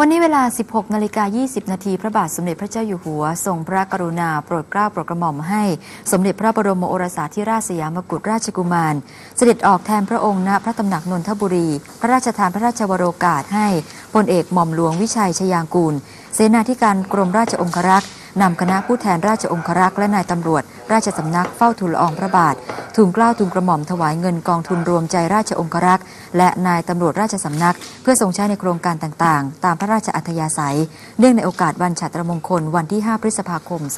วันนี้เวลา 16 นาฬิกา 20 นาที พระบาทสมเด็จพระเจ้าอยู่หัว ทรงพระกรุณา โปรดเกล้าโปรดกระหม่อมให้ สมเด็จพระบรมโอรสาธิราชสยามกุฎราชกุมาร เสด็จออกแทนพระองค์ณพระตำหนักนนทบุรี พระราชทานพระราชวโรกาสให้พลเอกหม่อมหลวงวิชัยชยางกูล เสนาธิการกรมราชองครักษ์นำคณะผู้แทนราชองครักษ์และนายตำรวจ ราชสำนักเฝ้าทูลละอองพระบาท ทูลเกล้าทูลกระหม่อมถวายเงินกองทุนรวมใจราชองครักษ์และนายตำรวจราชสำนัก เพื่อทรงใช้ในโครงการต่างๆ ตามพระราชอัธยาศัย เนื่องในโอกาสวันฉัตรมงคลวันที่ 5 พฤษภาคม 2537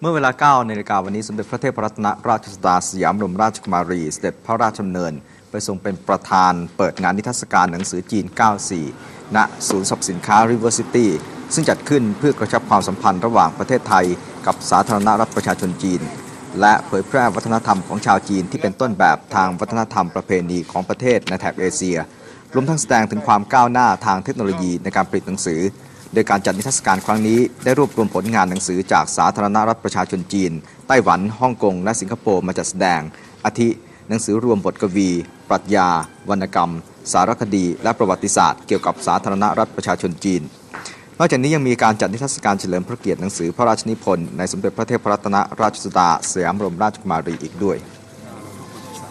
เมื่อเวลา9นาฬิกาวันนี้สมเด็จพระเทพรัตนราชสุดาสยามบรมราชกุมารี เสด็จพระราชดำเนิน ไปทรงเป็นประธานเปิดงานนิทรรศการหนังสือจีน 94 ณ ศูนย์สรรพสินค้า River City ซึ่งจัดขึ้นเพื่อกระชับความสัมพันธ์ระหว่างประเทศไทย กับสาธารณรัฐประชาชนจีน และเผยแพร่วัฒนธรรมของชาวจีนที่เป็นต้นแบบทางวัฒนธรรมประเพณีของประเทศในแถบเอเชีย รวมทั้งแสดงถึงความก้าวหน้าทางเทคโนโลยีในการผลิตหนังสือ โดยการจัดนิทรรศการครั้งนี้ได้รวบรวมผลงานหนังสือจากสาธารณรัฐประชาชนจีน ไต้หวัน ฮ่องกง และสิงคโปร์มาจัดแสดง อาทิ หนังสือรวมบทกวี ปรัชญา วรรณกรรม สารคดี และประวัติศาสตร์เกี่ยวกับสาธารณรัฐประชาชนจีน นอกจากนี้ยังมีการจัดนิทรรศการเฉลิมพระเกียรติหนังสือพระราชนิพนธ์ในสมเด็จพระเทพรัตนราชสุดาสยามรมราชกุมารีอีกด้วย